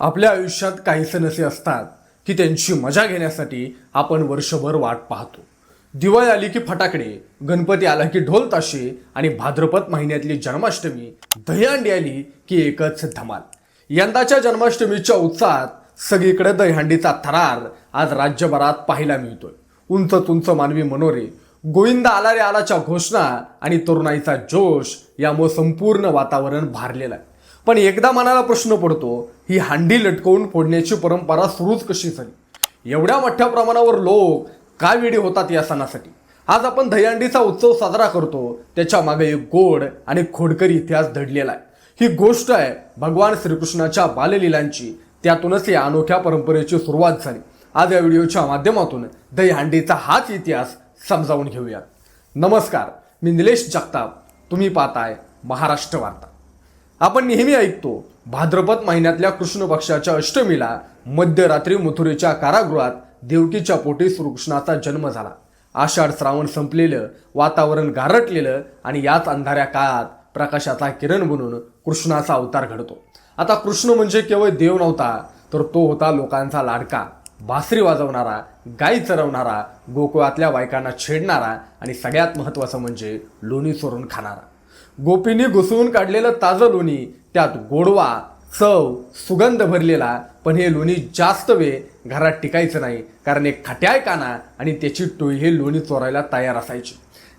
आपल्या आयुष्यात काही सण असे असतात की त्यांची मजा घेण्यासाठी आपण वर्षभर वाट पाहतो. दिवाळी आली की फटाकडे गणपती आला की ढोल ताशे आणि भाद्रपद महिन्यातली जन्माष्टमी दहीहंडी आली की एकच धमाल. यंदाच्या जन्माष्टमीच्या उत्साहात सगळीकडे दहीहंडीचा थरार आज राज्यभरात पाहायला मिळतोय. उंच तुंच मानवी मनोरे गोविंदा आला रे आलाच्या घोषणा आणि तरुणाईचा जोश यामुळे संपूर्ण वातावरण भारलेलं आहे. पण एकदा मनाला प्रश्न पडतो ही हांडी लटकवून फोडण्याची परंपरा सुरूच कशी झाली? एवढ्या मोठ्या प्रमाणावर लोक काय वेळी होतात या सणासाठी? आज आपण दहीहंडीचा उत्सव साजरा करतो. त्याच्यामागे एक गोड आणि खोडकरी इतिहास धडलेला आहे. ही गोष्ट आहे भगवान श्रीकृष्णाच्या बाललीलांची. त्यातूनच या अनोख्या परंपरेची सुरुवात झाली. आज या व्हिडिओच्या माध्यमातून दहीहंडीचा हाच इतिहास समजावून घेऊयात. नमस्कार मी निलेश जगताप. तुम्ही पाहताय महाराष्ट्र वार्ता. आपण नेहमी ऐकतो भाद्रपद महिन्यातल्या कृष्ण पक्षाच्या अष्टमीला मध्यरात्री मथुरेच्या कारागृहात देवकीच्या पोटी श्रीकृष्णाचा जन्म झाला. आषाढ श्रावण संपलेलं वातावरण गारटलेलं आणि याच अंधाऱ्या काळात प्रकाशाचा किरण बनून कृष्णाचा अवतार घडतो. आता कृष्ण म्हणजे केवळ देव नव्हता तर तो होता लोकांचा लाडका बासरी वाजवणारा गाई चरवणारा गोकुळातल्या बायकांना छेडणारा आणि सगळ्यात महत्त्वाचं म्हणजे लोणी चोरून खाणारा. गोपींनी घुसवून काढलेलं ताजं लोणी त्यात गोडवा चव सुगंध भरलेला पण हे लोणी जास्त वेळ घरात टिकायचं नाही कारण एक खट्याय काना आणि त्याची टोळी हे लोणी चोरायला तयार असायची.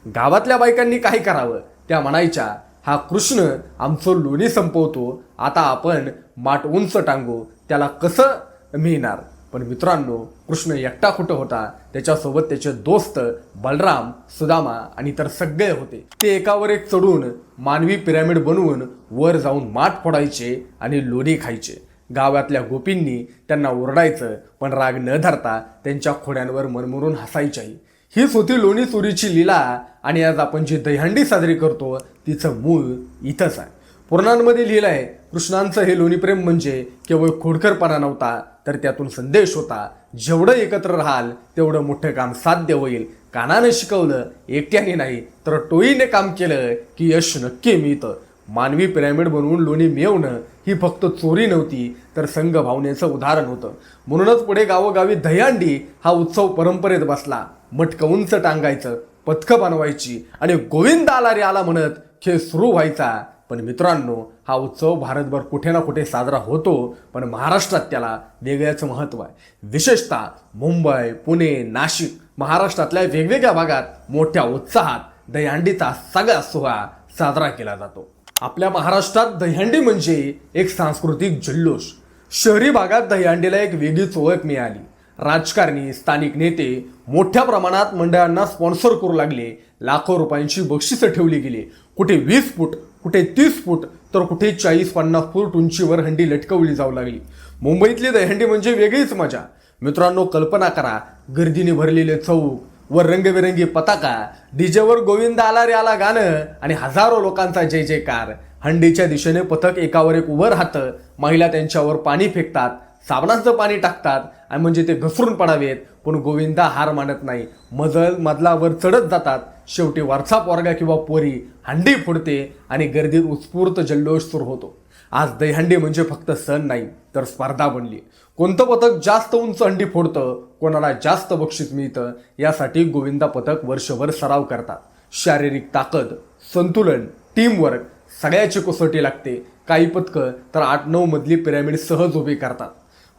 गावातल्या बायकांनी काय करावं? त्या म्हणायच्या हा कृष्ण आमचं लोणी संपवतो आता आपण माठ उंच टांगू त्याला कसं मिळणार? पण मित्रांनो कृष्ण एकटा कुठं होता? त्याच्यासोबत त्याचे दोस्त बलराम सुदामा आणि इतर सगळे होते. ते एकावर एक चढून मानवी पिरॅमिड बनवून वर जाऊन माठ फोडायचे आणि लोणी खायचे. गावातल्या गोपींनी त्यांना ओरडायचं पण राग न धरता त्यांच्या खोड्यांवर मनमुरून हसायच्याही. हीच होती लोणी चोरीची लीला आणि आज आपण जी दहीहंडी साजरी करतो तिचं मूळ इथंच आहे. पुराणांमध्ये लिहिलं आहे कृष्णांचं हे लोणीप्रेम म्हणजे केवळ खोडकरपणा नव्हता तर त्यातून संदेश होता जेवढं एकत्र राहाल तेवढं मोठं काम साध्य होईल. कानानं शिकवलं एकट्याने नाही तर टोळीने काम केलं की यश नक्की मिळतं. मानवी पिरॅमिड बनवून लोणी मिळवणं ही फक्त चोरी नव्हती तर संघ भावनेचं उदाहरण होतं. म्हणूनच पुढे गावोगावी दह्यांडी हा उत्सव परंपरेत बसला. मटकं टांगायचं पथकं बनवायची आणि गोविंद आला रे आला म्हणत खेळ सुरू व्हायचा. पण मित्रांनो हा उत्सव भारतभर कुठे ना कुठे साजरा होतो पण महाराष्ट्रात त्याला वेगळ्याचं महत्त्व आहे. विशेषतः मुंबई पुणे नाशिक महाराष्ट्रातल्या वेगवेगळ्या भागात मोठ्या उत्साहात दहीहंडीचा सगळा सोहळा साजरा केला जातो. आपल्या महाराष्ट्रात दहीहंडी म्हणजे एक सांस्कृतिक जल्लोष. शहरी भागात दहीहंडीला एक वेगळीच ओळख मिळाली. राजकारणी स्थानिक नेते मोठ्या प्रमाणात मंडळांना स्पॉन्सर करू लागले. लाखो रुपयांची बक्षिसं ठेवली गेली. कुठे वीस फूट कुठे तीस फूट तर कुठे चाळीस पन्नास फूट उंचीवर हंडी लटकवली जाऊ लागली. मुंबईतली दहीहंडी म्हणजे वेगळीच मजा. मित्रांनो कल्पना करा गर्दीने भरलेले चौक वर रंगबिरंगी पताका डीजेवर गोविंद आला रे आला गाणं आणि हजारो लोकांचा जय जयकार. हंडीच्या दिशेने पथक एकावर एक उभं राहतं. महिला त्यांच्यावर पाणी फेकतात साबणाचं पाणी टाकतात आणि म्हणजे ते घसरून पडावेत. पण गोविंदा हार मानत नाही. मजल मधलावर चढत जातात. शेवटी वरचा पोरगा किंवा पोरी हंडी फोडते आणि गर्दीत उत्स्फूर्त जल्लोष सुरू होतो. आज दहीहंडी म्हणजे फक्त सण नाही तर स्पर्धा बनली. कोणतं पथक जास्त उंच हंडी फोडतं कोणाला जास्त बक्षीस मिळतं यासाठी गोविंदा पथक वर्षभर सराव करतात. शारीरिक ताकद संतुलन टीमवर्क सगळ्याची कसोटी लागते. काही पथकं तर आठ नऊ मधली पिरॅमिड सहज उभी करतात.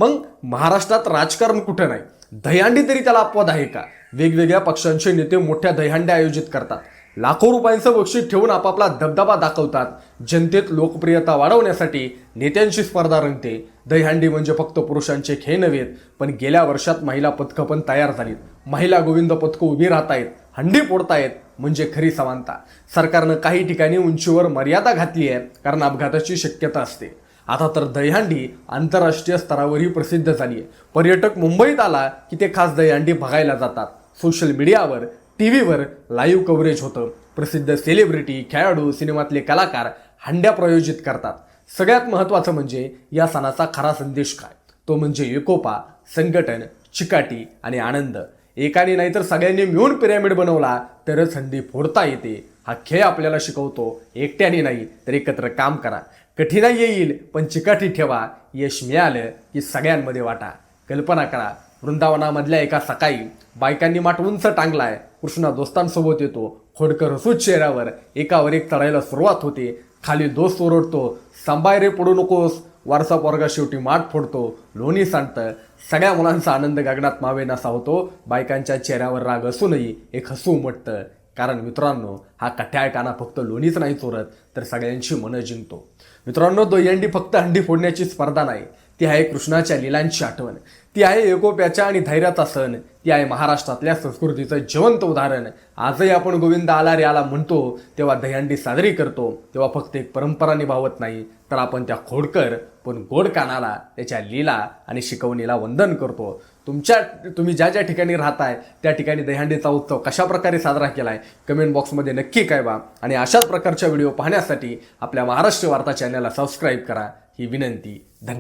मग महाराष्ट्रात राजकारण कुठं नाही? दहीहंडी तरी त्याला अपवाद आहे का? वेगवेगळ्या पक्षांचे नेते मोठ्या दहीहंड्या आयोजित करतात. लाखो रुपयांचं बक्षीस ठेवून आपापला दबदबा दाखवतात. जनतेत लोकप्रियता वाढवण्यासाठी नेत्यांची स्पर्धा रंगते. दहीहंडी म्हणजे फक्त पुरुषांचे खेळ नव्हेत पण गेल्या वर्षात महिला पथकं पण तयार झालीत. महिला गोविंद पथकं उभी राहतायत हंडी फोडतायत म्हणजे खरी समानता. सरकारनं काही ठिकाणी उंचीवर मर्यादा घातली आहे कारण अपघाताची शक्यता असते. आता तर दहीहंडी आंतरराष्ट्रीय स्तरावरही प्रसिद्ध झाली आहे पर्यटक मुंबईत आला की ते खास दहीहंडी बघायला जातात. सोशल मीडियावर टी व्हीवर लाईव्ह कव्हरेज होतं. प्रसिद्ध सेलिब्रिटी खेळाडू सिनेमातले कलाकार हंड्या प्रयोजित करतात. सगळ्यात महत्त्वाचं म्हणजे या सणाचा खरा संदेश काय? तो म्हणजे एकोपा संघटन चिकाटी आणि आनंद. एकाने नाहीतर सगळ्यांनी मिळून पिरॅमिड बनवला तरच हंडी फोडता येते. हा खेळ आपल्याला शिकवतो. एकट्याने नाही तर एकत्र काम करा. कठीणाई येईल पण चिकाटी ठेवा. यश मिळालं की सगळ्यांमध्ये वाटा. कल्पना करा वृंदावनामधल्या एका सकाळी बायकांनी माठ उंच टांगलाय. कृष्णा दोस्तांसोबत येतो. खोडकर हसूच चेहऱ्यावर. एकावर एक चढायला सुरुवात होते. खाली दोस्त ओरडतो सांबाय रे पडू नकोस. वारसा पोरगा शेवटी माठ फोडतो. लोणी सांडतं. सगळ्या मुलांचा आनंद गगनात मावेनासा होतो. बायकांच्या चेहऱ्यावर राग असूनही एक हसू उमटतं. कारण मित्रांनो हा कठ्याय काना फक्त लोणीच नाही चोरत तर सगळ्यांची मनं जिंकतो. मित्रांनो दहीहंडी फक्त हंडी फोडण्याची स्पर्धा नाही ती आहे कृष्णाच्या लिलांची आठवण. ती आहे एकोप्याच्या आणि धैर्याचा सण. ती आहे महाराष्ट्रातल्या संस्कृतीचं जिवंत उदाहरण. आजही आपण गोविंद आला रे आला म्हणतो तेव्हा दहीहंडी साजरी करतो तेव्हा फक्त एक परंपरा निभावत नाही तर आपण त्या खोडकर पण गोड कानाला त्याच्या लीला आणि शिकवणीला वंदन करतो. तुमच्या तुम्ही ज्या ज्या ठिकाणी राहताय त्या ठिकाणी दहीहंडीचा उत्सव कशा प्रकारे साजरा केलाय कमेंट बॉक्समध्ये नक्की कळवा. आणि अशाच प्रकारच्या व्हिडिओ पाहण्यासाठी आपल्या महाराष्ट्र वार्ता चॅनलला सबस्क्राईब करा. ही विनंती. धन्यवाद.